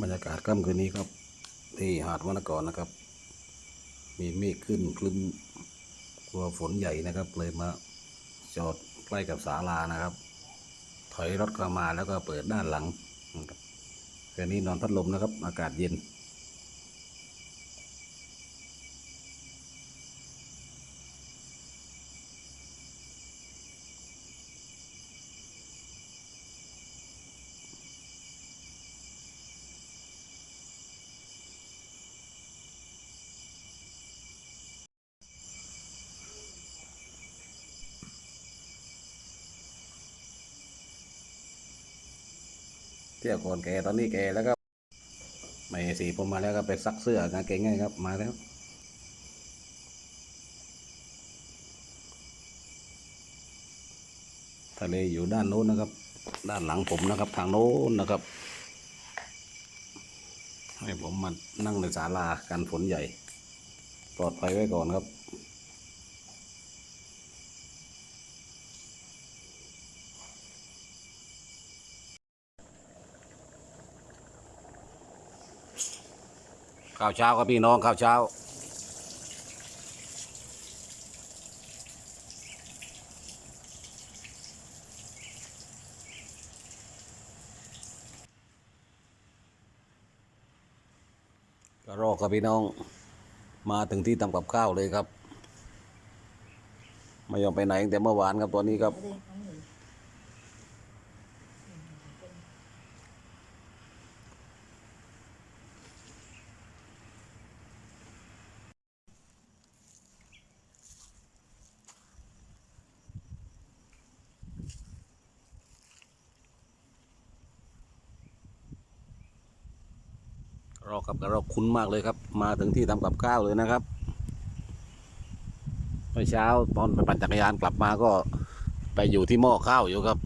บรรยากาศค่ำคืนนี้ครับ ที่หาดวนกรนะครับ มีเมฆขึ้นคลึ้มกลัวฝนใหญ่นะครับ เลยมาจอดใกล้กับศาลานะครับ ถอยรถเข้ามาแล้วก็เปิดด้านหลังคืนนี้นอนพัดลมนะครับ อากาศเย็น เที่ยวก่อนแกตอนนี้แกแล้วก็ไม่สีผมมาแล้วก็ไปซักเสื้อกางเกงให้ครับมาแล้วทะเลอยู่ด้านโน้นนะครับ ด้านหลังผมนะครับ ทางโน้นนะครับ ให้ผมมานั่งในศาลากันฝนใหญ่ ปลอดภัยไว้ก่อนครับ ข้าวเช้าครับพี่น้องข้าวเช้าก็รอครับพี่น้อง มาถึงที่ทำกับข้าวเลยครับ ไม่ยอมไปไหนตั้งแต่เมื่อวานครับตัวนี้ครับ รอกับก็รอคุ้นมากเลยครับ มาถึงที่ทำกับข้าวเลยนะครับเมื่อเช้าตอนไปปั่นจักรยานกลับมาก็ไปอยู่ที่หม้อข้าวอยู่ครับ